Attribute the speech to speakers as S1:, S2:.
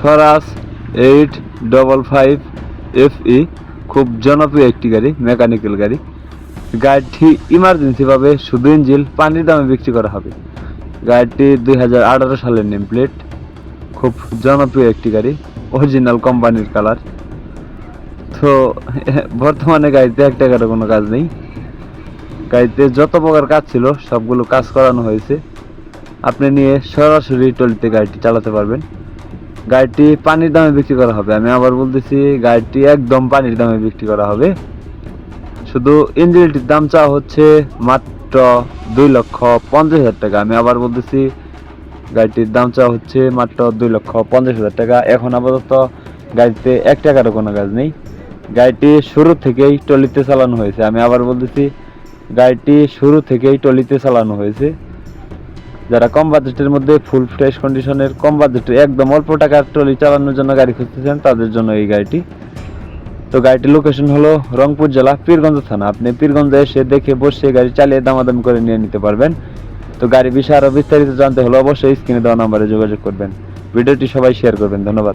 S1: Swaraj eight double five F E খুব জনপ্রিয় একটি গাড়ি মেকানিক্যাল গাড়ি। গাড়িটি ইমার্জেন্সিভাবে শুধু ইঞ্জিল পানির দামে বিক্রি করা হবে। গাড়িটি দুই হাজার আঠারো সালের নেম প্লেট খুব জনপ্রিয় একটি গাড়ি অরিজিনাল কোম্পানির কালার তো, বর্তমানে গাড়িতে এক টাকারও কোনো কাজ নেই। গাড়িতে যত প্রকার কাজ ছিল, সবগুলো কাজ করানো হয়েছে। আপনি নিয়ে সরাসরি টলিতে গাড়িটি চালাতে পারবেন। গাড়িটি পানির দামে বিক্রি করা হবে। আমি আবার বলতেছি, গাড়িটি একদম পানির দামে বিক্রি করা হবে। শুধু ইঞ্জিনটির দাম চাওয়া হচ্ছে মাত্র দুই লক্ষ পঞ্চাশ হাজার টাকা। আমি আবার বলতেছি, গাড়িটির দাম চাওয়া হচ্ছে মাত্র দুই লক্ষ পঞ্চাশ হাজার টাকা। এখন আপাতত গাড়িতে এক টাকারও কোনো কাজ নেই। গাড়িটি শুরু থেকেই টলিতে চালানো হয়েছে। আমি আবার বলতেছি, গাড়িটি শুরু থেকেই টলিতে চালানো হয়েছে। যারা কম বাজেটের মধ্যে ফুল ফ্রেশ কন্ডিশনের কম বাজেটে একদম অল্প টাকার ট্রলি চালানোর জন্য গাড়ি খুঁজতেছেন, তাদের জন্য এই গাড়িটি। তো গাড়িটির লোকেশন হলো রংপুর জেলা পীরগঞ্জ থানা। আপনি পীরগঞ্জে এসে দেখে বসে গাড়ি চালিয়ে দামাদাম করে নিয়ে নিতে পারবেন। তো গাড়ি বিষয়ে আরও বিস্তারিত জানতে হলে অবশ্যই স্ক্রিনে দেওয়া নাম্বারে যোগাযোগ করবেন। ভিডিওটি সবাই শেয়ার করবেন। ধন্যবাদ।